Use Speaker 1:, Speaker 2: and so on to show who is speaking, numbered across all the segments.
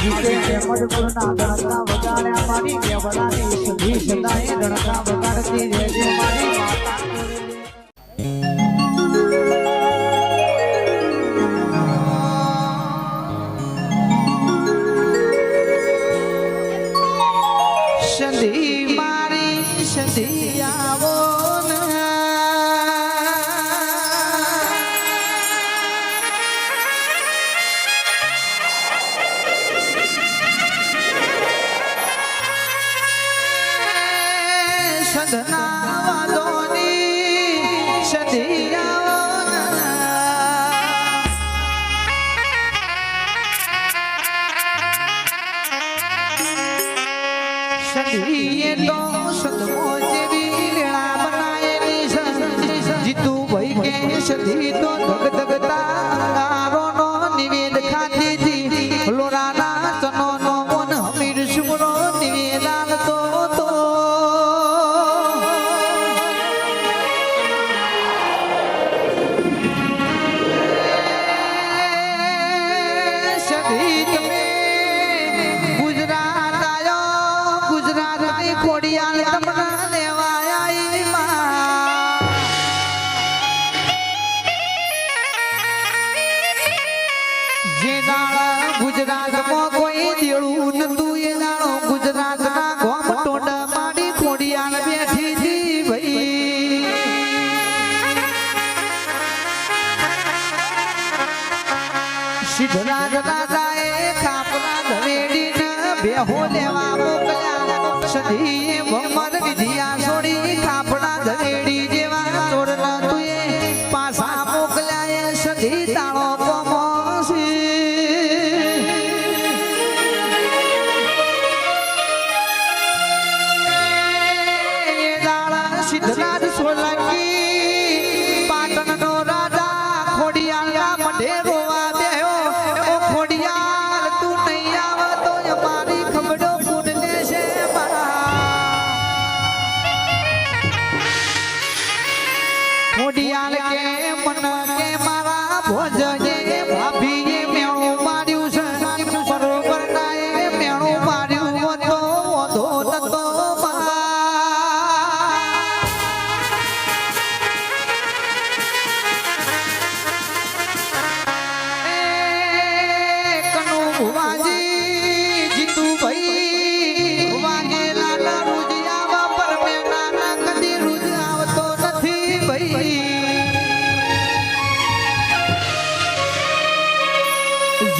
Speaker 1: રીતે હેમંતપુરના ધણકા વગાડ્યા મારી સંધી વાદોની સંધી આવો સદીએ તો સદમો જેવી વેળા બનાયેલી છે જીતુ ભાઈ કે સદી તો ધગ ધગતા આયો ગુજરાતની ખોડિયાલ તમને લેવા આઈ માં. જે દાડા ગુજરાતમાં કોઈ દેવું નતું, એ દાડો ગુજરાતના ગોમ ટોડ માડી ખોડિયાલ બેઠી હતી ભાઈ. સિદ્ધરાજ રાજાએ મોકલ્યા સધી ભમર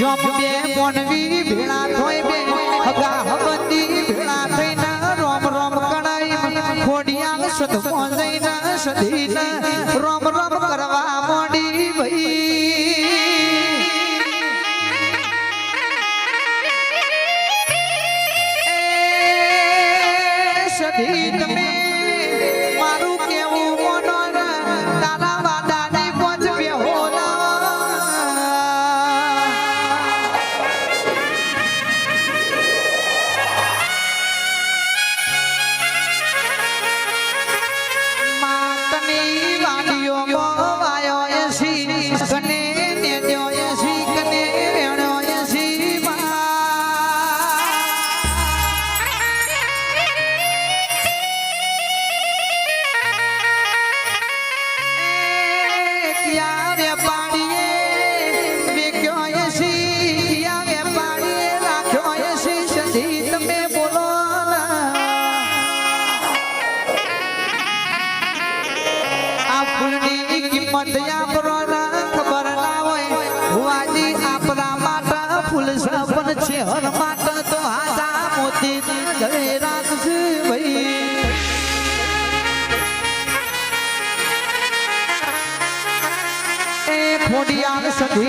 Speaker 1: જોમ બે મોનવી ભેળા થોય બે હગા હબંદી ભેળા થઈને રોમ રોમ કણાઈ ખોડિયાલ સદમો જઈને સધીને ફૂલની કિંમત ખબર ના હોય. ભુવાજી આપણા માટે ફૂલ સપન છે. હર માટે તો હાથા મોતી ઘરે રાખશે ભાઈ.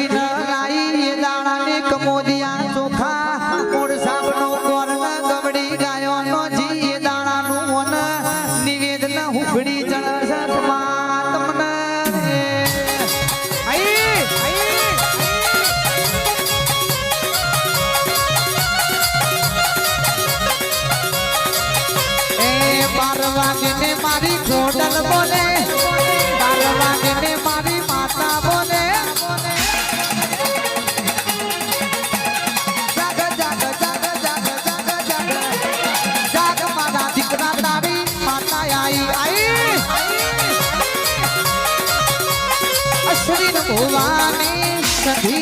Speaker 1: ન ભુવાની સધી